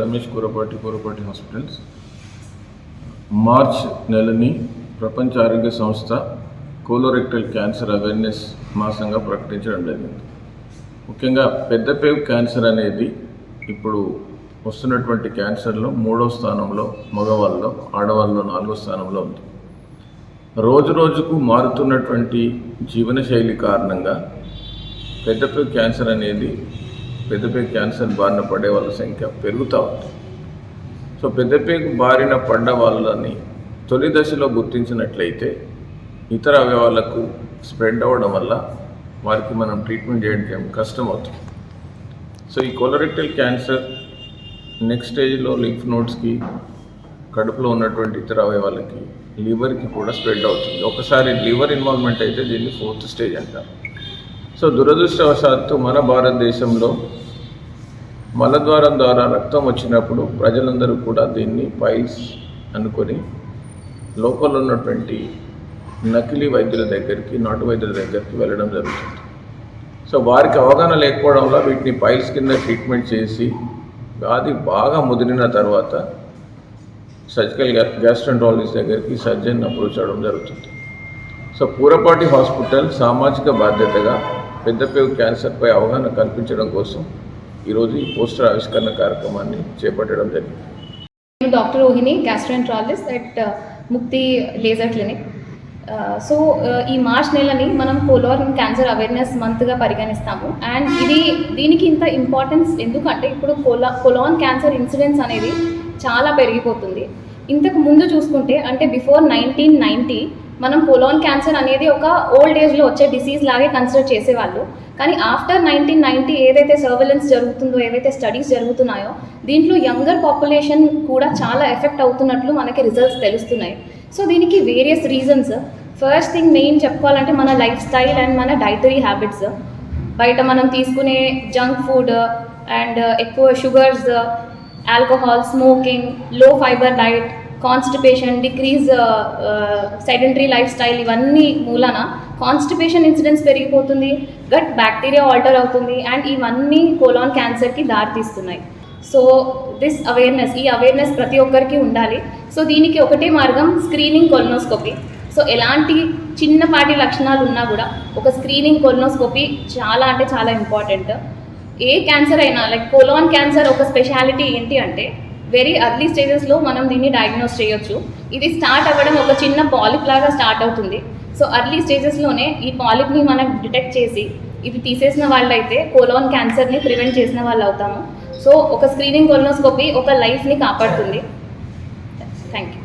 Ramesh Kurapati Kurapati hospitals. March నెలని ప్రపంచ ఆరోగ్య సంస్థ కోలోరెక్టల్ క్యాన్సర్ అవేర్నెస్ మాసంగా ప్రకటించడం జరిగింది. ముఖ్యంగా పెద్దపేగు క్యాన్సర్ అనేది ఇప్పుడు వస్తున్నటువంటి క్యాన్సర్లో మూడో స్థానంలో మగవాళ్ళలో ఆడవాళ్ళలో నాలుగో స్థానంలో ఉంది. రోజు రోజుకు మారుతున్నటువంటి జీవనశైలి కారణంగా పెద్దపేగు క్యాన్సర్ అనేది పెద్దపేగు క్యాన్సర్ బారిన పడే వాళ్ళ సంఖ్య పెరుగుతూ ఉంది. సో పెద్దపేగు బారిన పడ్డ వాళ్ళని తొలి దశలో గుర్తించినట్లయితే ఇతర అవయవాలకు స్ప్రెడ్ అవ్వడం వల్ల వారికి మనం ట్రీట్మెంట్ చేయడం కష్టం అవుతుంది. సో ఈ కొలరెక్టల్ క్యాన్సర్ నెక్స్ట్ స్టేజ్లో లింఫ్ నోట్స్కి కడుపులో ఉన్నటువంటి ఇతర అవయవాలకి లివర్కి కూడా స్ప్రెడ్ అవుతుంది. ఒకసారి లివర్ ఇన్వాల్వ్మెంట్ అయితే దీన్ని ఫోర్త్ స్టేజ్ అంటారు. సో దురదృష్టవశాత్తు మన భారతదేశంలో మలద్వారం ద్వారా రక్తం వచ్చినప్పుడు ప్రజలందరూ కూడా దీన్ని పైల్స్ అనుకొని లోపల ఉన్నటువంటి నకిలీ వైద్యుల దగ్గరికి నాటు వైద్యుల దగ్గరికి వెళ్ళడం జరుగుతుంది. సో వారికి అవగాహన లేకపోవడం వల్ల వీటిని పైల్స్ కింద ట్రీట్మెంట్ చేసి వ్యాధి బాగా ముదిరిన తర్వాత సర్జికల్ గ్యాస్ట్రంటాలజిస్ట్ దగ్గరికి సర్జన్ అప్రోచ్ అవ్వడం జరుగుతుంది. సో పూరపాటి హాస్పిటల్ సామాజిక బాధ్యతగా పెద్దపేగు క్యాన్సర్పై అవగాహన కల్పించడం కోసం ఈరోజు ఈ పోస్టర్ ఆవిష్కరణ కార్యక్రమాన్ని చేపట్టడం జరిగింది. నేను doctor Rohini gastroenterologist at uh, Mukti laser clinic. Uh, so uh, ఈ మార్చ్ నెలని మనం కోలోన్ క్యాన్సర్ అవేర్నెస్ మంత్గా పరిగణిస్తాము. అండ్ ఇది దీనికి ఇంత ఇంపార్టెన్స్ ఎందుకంటే ఇప్పుడు కోలా కొలాన్ క్యాన్సర్ ఇన్సిడెన్స్ అనేది చాలా పెరిగిపోతుంది. ఇంతకు ముందు చూసుకుంటే అంటే బిఫోర్ నైన్టీన్ నైంటీ మనం పొలోన్ క్యాన్సర్ అనేది ఒక ఓల్డ్ ఏజ్లో వచ్చే డిసీజ్ లాగే కన్సిడర్ చేసేవాళ్ళు. కానీ ఆఫ్టర్ నైన్టీన్ నైన్టీ ఏదైతే సర్వెలెన్స్ జరుగుతుందో ఏవైతే స్టడీస్ జరుగుతున్నాయో దీంట్లో యంగర్ పాపులేషన్ కూడా చాలా ఎఫెక్ట్ అవుతున్నట్లు మనకి రిజల్ట్స్ తెలుస్తున్నాయి. సో దీనికి various reasons first thing main చెప్పుకోవాలంటే మన లైఫ్ స్టైల్ అండ్ మన డైటరీ హ్యాబిట్స్ బయట మనం తీసుకునే జంక్ ఫుడ్ అండ్ ఎక్కువ sugars alcohol స్మోకింగ్లో fibre diet constipation decrease sedentary life style ఇవన్నీ మూలన కాన్స్టిపేషన్ ఇన్సిడెన్స్ పెరిగిపోతుంది గట్ బ్యాక్టీరియా ఆల్టర్ అవుతుంది అండ్ ఇవన్నీ కోలాన్ క్యాన్సర్కి దారితీస్తున్నాయి. సో దిస్ అవేర్నెస్ ఈ అవేర్నెస్ ప్రతి ఒక్కరికి ఉండాలి. సో దీనికి ఒకటే మార్గం స్క్రీనింగ్ కొలనోస్కోపీ సో ఎలాంటి చిన్నపాటి లక్షణాలు ఉన్నా కూడా ఒక స్క్రీనింగ్ కొలనోస్కోపీ చాలా అంటే చాలా ఇంపార్టెంట్ ఏ క్యాన్సర్ అయినా లైక్ కోలాన్ క్యాన్సర్ ఒక స్పెషాలిటీ ఏంటి అంటే వెరీ అర్లీ స్టేజెస్లో మనం దీన్ని డయాగ్నోస్ చేయొచ్చు. ఇది స్టార్ట్ అవ్వడం ఒక చిన్న పాలిప్ లాగా స్టార్ట్ అవుతుంది. సో అర్లీ స్టేజెస్లోనే ఈ పాలిప్ని మనం డిటెక్ట్ చేసి ఇది తీసేసిన వాళ్ళైతే కోలోన్ క్యాన్సర్ని ప్రివెంట్ చేసిన వాళ్ళు అవుతాము. సో ఒక స్క్రీనింగ్ కొలనోస్కోపీ ఒక లైఫ్ని కాపాడుతుంది. Thank you